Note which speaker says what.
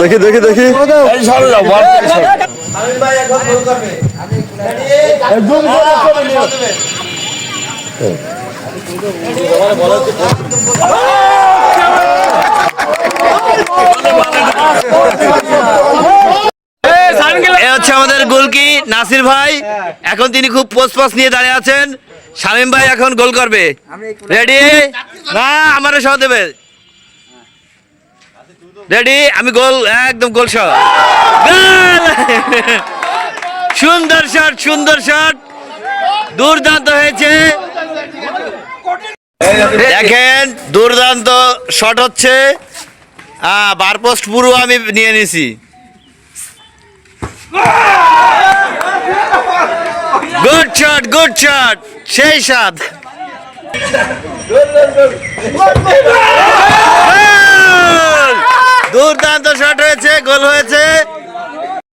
Speaker 1: দেখি দেখি দেখি।
Speaker 2: হচ্ছে আমাদের গোলকি নাসির ভাই। এখন তিনি খুব পোস্ট পাস নিয়ে দাঁড়িয়ে আছেন। শামীম ভাই এখন গোল করবে। রেডি না আমারও সহ দেবে। রেডি আমি গোল, একদম গোল শট! সুন্দর শট সুন্দর শট দুর্দান্ত হয়েছে। দেখেন, দুর্দান্ত শট হচ্ছে। বার পোস্ট পুরো আমি নিয়ে নিছি। গুড শট গুড শট সেই সাত দুর্দান্ত শট হয়েছে গোল হয়েছে।